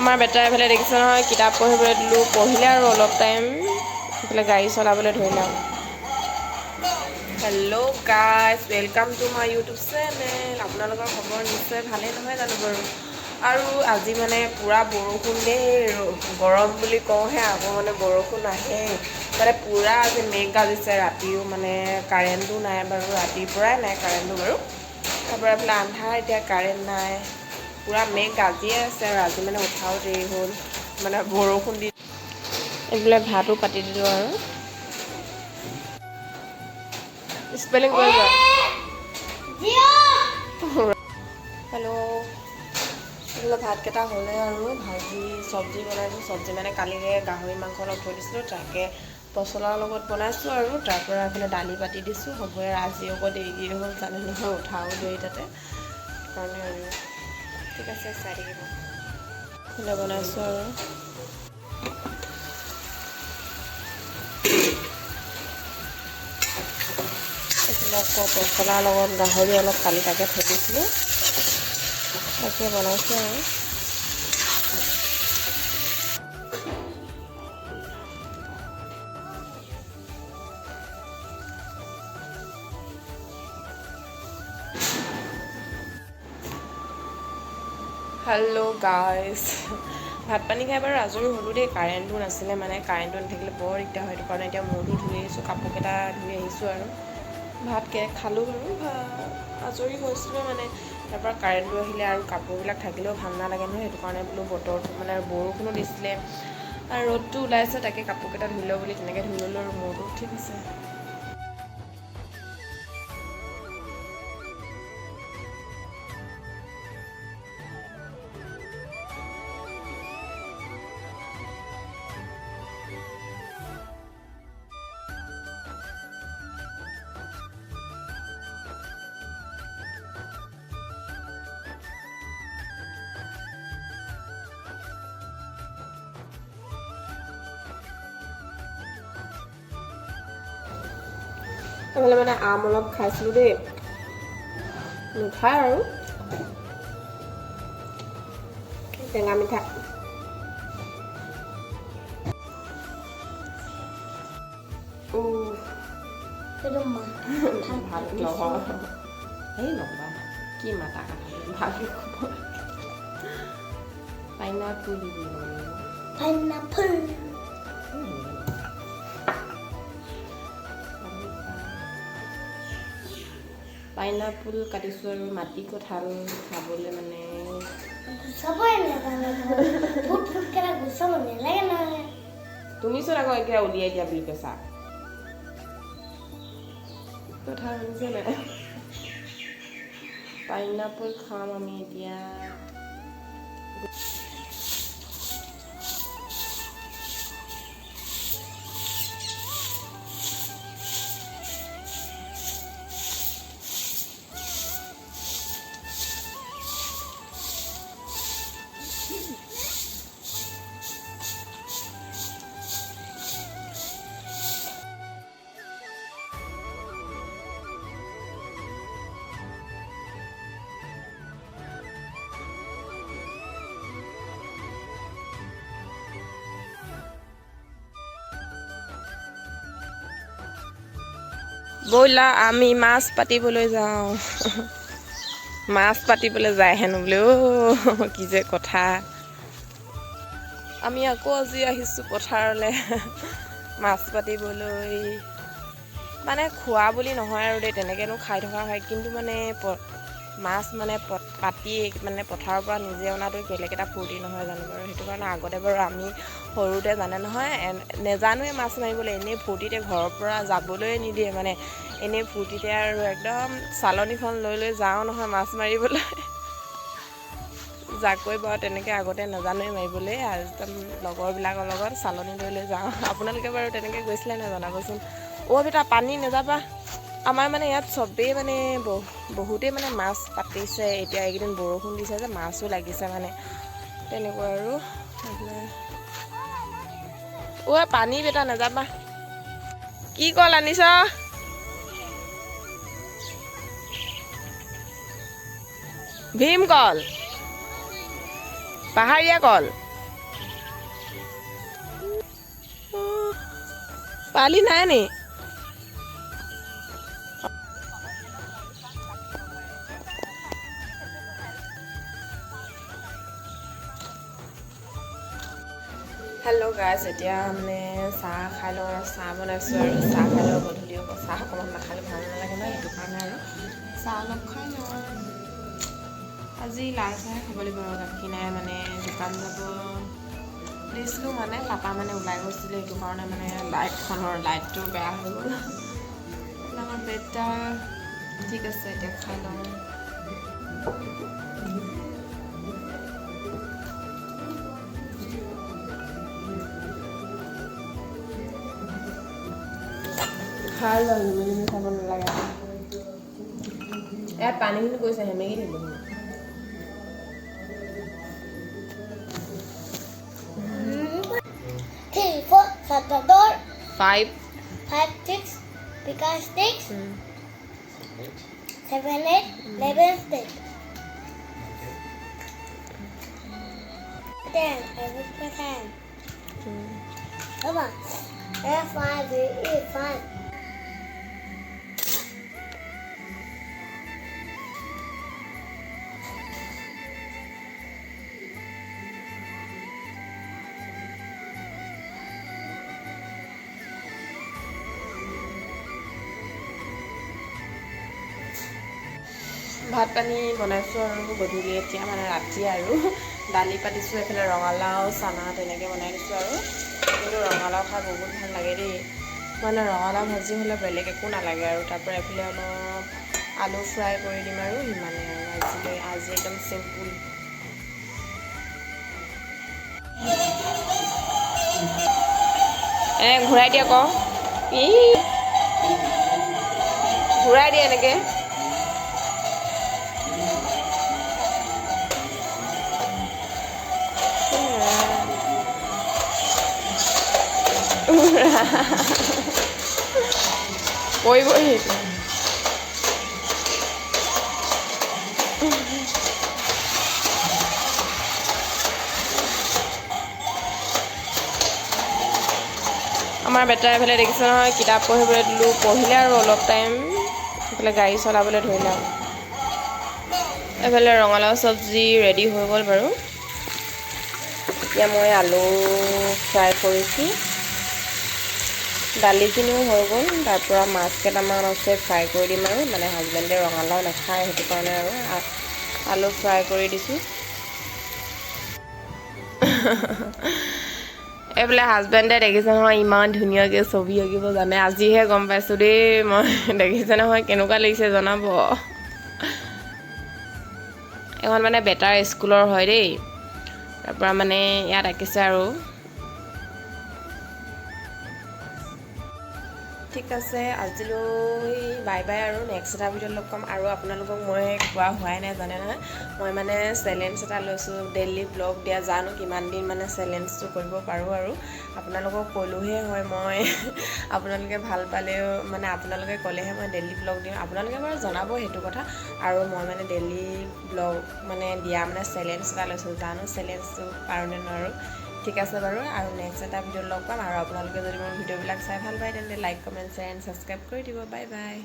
আমাৰ বেটাই এইফালে দেখিছে নহয় কিতাপ পঢ়িবলৈ দিলোঁ পঢ়িলে আৰু অলপ টাইম এইফালে গাড়ী চলাবলৈ ধৰিলে আৰু। Hello' guys welcome to my YouTube channel আপোনালোকৰ খবৰ নিশ্চয় ভালেই নহয় জানো বাৰু? আৰু আজি মানে পূৰা বৰষুণ দেই গৰম বুলি কওঁহে আকৌ মানে বৰষুণ আহে। মানে পূৰা আজি মেঘ গাজিছে ৰাতিও মানে কাৰেণ্টো নাই বাৰু ৰাতিৰ পৰাই নাই কাৰেণ্টটো বাৰু। তাৰপৰা এইফালে আন্ধাৰ এতিয়া কাৰেণ্ট নাই। পূৰা মেঘ গাজিয়ে আছে আৰু আজি মানে উঠাও দেৰি হ'ল। মানে বৰষুণ দি এইফালে ভাতো পাতি দিলোঁ আৰু। স্পেলিং কৰি হেল্ল' এইফালে ভাতকেইটা হ'লে আৰু ভাজি চব্জি বনাইছোঁ। চব্জি মানে কালিৰে গাহৰি মাংস অলপ থৈ দিছিলোঁ তাকে পচলাৰ লগত বনাইছোঁ আৰু। তাৰ পৰা এইফালে দালি পাতি দিছোঁ। হ'বই আজি আকৌ দেৰি হ'ল জানে নহয় উঠাও দেৰি তাতে। সেইকাৰণে আৰু ঠিক আছে থাকিব এইফালে বনাইছোঁ আৰু। আকৌ পচলাৰ লগত গাহৰি অলপ কালি তাকে থৈ দিছিলোঁ। তাকে বনাইছোঁ আৰু। হেল্ল' গাইজ ভাত পানী খাই বাৰু আজৰি হ'লোঁ দেই। কাৰেণ্টটো নাছিলে মানে কাৰেণ্টটো নাথাকিলে বৰ দিগদাৰ হয়। সেইটো কাৰণে এতিয়া মূৰটো ধুই আহিছোঁ কাপোৰকেইটা ধুই আহিছোঁ আৰু। ভাতকৈ খালোঁ বাৰু। আজৰি হৈছিলোঁ মানে। তাৰপৰা কাৰেণ্টটো আহিলে আৰু কাপোৰবিলাক থাকিলেও ভালো নালাগে নহয়। সেইটো কাৰণে বোলো বতৰটো মানে বৰষুণো দিছিলে। আৰু ৰ'দটো ওলাইছে, তাকে কাপোৰকেইটা ধুই লওঁ বুলি তেনেকৈ ধুই ল'লোঁ আৰু। মূৰটো ঠিক আছে এইফালে মানে আম অলপ খাইছিলোঁ দেই মিঠা আৰু টেঙা মিঠা উহ, সেইটো মা ভাল নহয় এই নক'বা কি মাতা কথা ভালকৈ ক'ব পাইনাপুল পাইনাপল পাইনাপুল কাটিছোঁ আৰু মাটি কঁঠাল খাবলৈ মানে নহয়। তুমিচোন আকৌ এতিয়া উলিয়াই দিয়া বুলি কৈছা। কথা শুনিছে নাই? পাইনাপল খাম আমি এতিয়া। ব'লা আমি মাছ পাতিবলৈ যাওঁ। মাছ পাতিবলৈ যায় হেনো বোলে অ' কি যে কথা। আমি আকৌ আজি আহিছোঁ পথাৰলৈ, মাছ পাতিবলৈ। মানে খোৱা বুলি নহয় আৰু দেই, তেনেকৈনো খাই থকা হয়, কিন্তু মানে মাছ মানে পাতি মানে পথাৰৰ পৰা নিজে অনাটো বেলেগ এটা ফূৰ্তি নহয় জানো বাৰু? সেইটো কাৰণে আগতে বাৰু আমি সৰুতে জানে নহয় নেজানোৱে মাছ মাৰিবলৈ এনেই ফূৰ্তিতে ঘৰৰ পৰা যাবলৈ নিদিয়ে মানে। এনেই ফূৰ্তিতে আৰু একদম চালনীখন লৈ লৈ যাওঁ নহয় মাছ মাৰিবলৈ। জাকৈ বাৰু তেনেকৈ আগতে নাজানোৱে মাৰিবলৈ একদম লগৰবিলাকৰ লগত চালনী লৈ লৈ যাওঁ। আপোনালোকে বাৰু তেনেকৈ গৈছিলে নাই জনাবচোন? অ' বেটা পানী নাযাবা। আমাৰ মানে ইয়াত চবেই মানে বহুতেই মানে মাছ পাতিছে। এতিয়া এইকেইদিন বৰষুণ দিছে যে মাছো লাগিছে মানে। তেনেকুৱা আৰু। ঐ পানী বেটা নাযাবা। কি কল আনিছ? ভীম কল। পাহাৰীয়া কল। পালি নাই নেকি হেল্ল' গাইজ এতিয়া মানে চাহ খাই লওঁ আৰু চাহ বনাইছোঁ আৰু। চাহ খাই লওঁ গধূলি হ'ব। চাহ অকণমান নাখালে ভাল নালাগে ন সেইটো কাৰণে আৰু। চাহ অলপ খাই লওঁ আজি লাল চাহে খাব লাগিব আৰু। গাখীৰ নাই মানে দোকান যাব। দিছিলোঁ মানে পাপা মানে ওলাই গৈছিলে। সেইটো কাৰণে মানে লাইটখনৰ লাইটটো বেয়া হৈ গ'ল। আমাৰ বেটা ঠিক আছে এতিয়া খাই লওঁ। खा लो मुझे मीठा कौन लगा यार पानी में कोई सहमे Five. Five, six, because six. Mm. Seven, eight, mm. eleven, sticks. Ten, every percent. Mm. Come on. F, five, eight, five. ভাত পানী বনাইছোঁ আৰু গধূলি এতিয়া মানে ৰাতি আৰু। দালি পাতিছোঁ এইফালে ৰঙালাও চানা তেনেকৈ বনাই দিছোঁ আৰু। কিন্তু ৰঙালাও খাই বহুত ভাল লাগে দেই। মানে ৰঙালাও ভাজি হ'লে বেলেগ একো নালাগে আৰু। তাৰপৰা এইফালে অলপ আলু ফ্ৰাই কৰি দিম আৰু সিমানে আৰু আজিলৈ। আজি একদম চিম্পুল। এনে ঘূৰাই দিয়ে আকৌ ই। ঘূৰাই দিয়ে এনেকৈ। পৰিবই সেইটো আমাৰ বেটাই এইফালে দেখিছে নহয়, কিতাপ পঢ়িবলৈ দিলোঁ। পঢ়িলে আৰু অলপ টাইম সেইফালে গাড়ী চলাবলৈ ধৰিলে আৰু। এইফালে ৰঙালাও চব্জি ৰেডি হৈ গ'ল বাৰু। এতিয়া মই আলু ফ্ৰাই কৰিছোঁ। দালিখিনিও হৈ গ'ল তাৰ পৰা মাছ কেইটামান আছে ফ্ৰাই কৰি দিম আৰু মানে হাজবেণ্ডে ৰঙালাও নাখায় সেইটো কাৰণে আৰু আলু ফ্ৰাই কৰি দিছোঁ। এইফালে হাজবেণ্ডে দেখিছে নহয় ইমান ধুনীয়াকৈ ছবি আঁকিব জানে আজিহে গম পাইছোঁ দেই মই দেখিছে নহয় কেনেকুৱা লাগিছে জনাব। এইখন মানে বেটাৰ স্কুলৰ হয় দেই তাৰপৰা মানে ইয়াত আঁকিছে আৰু। ঠিক আছে আজিলৈ বাই বাই আৰু নেক্সট এটা ভিডিঅ'ত লগ পাম। আৰু আপোনালোকক মই কোৱা হোৱাই নাই জানে নহয়? মই মানে চেলেঞ্জ এটা লৈছোঁ ডেইলি ব্লগ দিয়া জানো কিমান দিন মানে চেলেঞ্জটো কৰিব পাৰোঁ আৰু। আপোনালোকক ক'লোহে হয় মই আপোনালোকে ভাল পালেও মানে আপোনালোকে ক'লেহে মই ডেইলি ব্লগ দিওঁ আপোনালোকে বাৰু জনাব সেইটো কথা। আৰু মই মানে ডেইলি ব্লগ মানে দিয়া মানে চেলেঞ্জ এটা লৈছোঁ জানো চেলেঞ্জটো পাৰোঁ নে নোৱাৰোঁ? ঠিক আছে বাৰু, আৰু নেক্সট এটা ভিডিঅ'ত লগ পাম আৰু আপোনালোকে যদি মোৰ ভিডিঅ'বিলাক চাই ভালো পায়, তেন্তে like comment share and subscribe কৰি দিব। Bye bye